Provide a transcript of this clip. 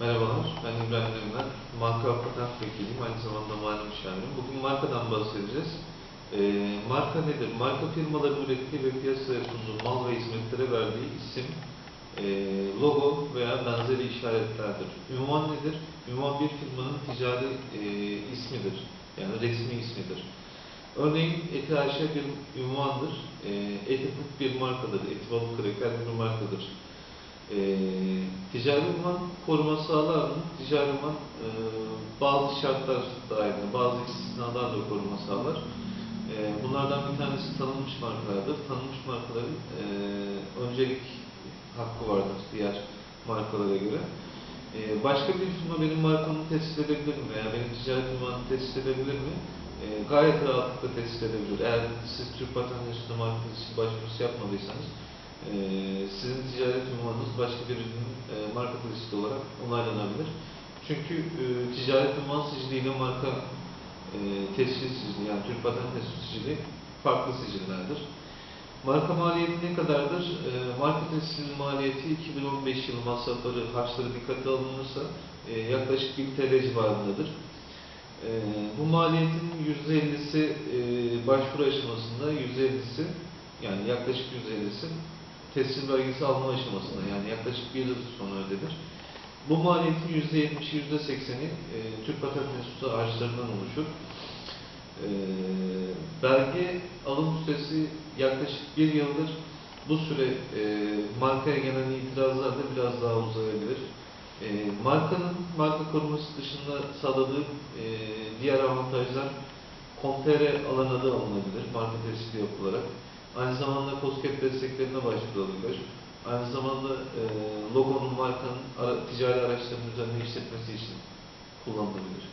Merhabalar, ben İbrahim Demirel. Marka patent vekiliyim, aynı zamanda mali müşavirim. Bugün markadan bahsedeceğiz. Ee, marka nedir? Marka firmaların ürettiği ve piyasaya sunduğu mal ve hizmetlere verdiği isim, e, logo veya benzeri işaretlerdir. Ünvan nedir? Ünvan bir firmanın ticari e, ismidir, yani resmi ismidir. Örneğin Eti Ayşe bir ünvandır, e, Eti bir markadır, Eti Balık Kreker bir markadır. E, ticari ünvan koruma sağlar mı? Ticari ünvan e, bazı şartlar dahilinde, bazı istisnalarla koruma sağlar. E, bunlardan bir tanesi tanınmış markalardır. Tanınmış markaların e, öncelik hakkı vardır diğer markalara göre. E, başka bir firma benim markamı tesis edebilir mi veya benim ticari ünvanımı tesis edebilir mi? E, gayet rahatlıkla tesis edebilir. Eğer siz Türk Patent Enstitüsü'ne markanız için başvurusu yapmadıysanız e, sizin ticaret ünvanınız başka birinin e, marka tesisi olarak onaylanabilir. Çünkü e, ticaret ünvan siciliyle marka e, tescil sicili yani Türk Patent Enstitüsü sicili farklı sicillerdir. Marka maliyeti ne kadardır? E, marka tescilinin maliyeti 2015 yılı masrafları, harçları dikkate alınırsa e, yaklaşık 1000 TL civarındadır. E, bu maliyetin %50'si e, başvuru aşamasında, %50'si yani yaklaşık %50'si tescil belgesi alma aşamasında yani yaklaşık bir yıl sonra ödenir. Bu maliyetin %70'i, %80'i e, Türk Patent Enstitüsü harçlarından oluşur. E, belge alım süresi yaklaşık bir yıldır. Bu süre e, markaya gelen itirazlar da biraz daha uzayabilir. E, markanın marka koruması dışında sağladığı e, diğer avantajlar Komtere alan adı alınabilir marka tescili yapılarak. Aynı zamanda COSGAP desteklerine başvurulabilir. Aynı zamanda e, logonun markanın ara, ticari araçların üzerinde işletmesi için kullanılabilir.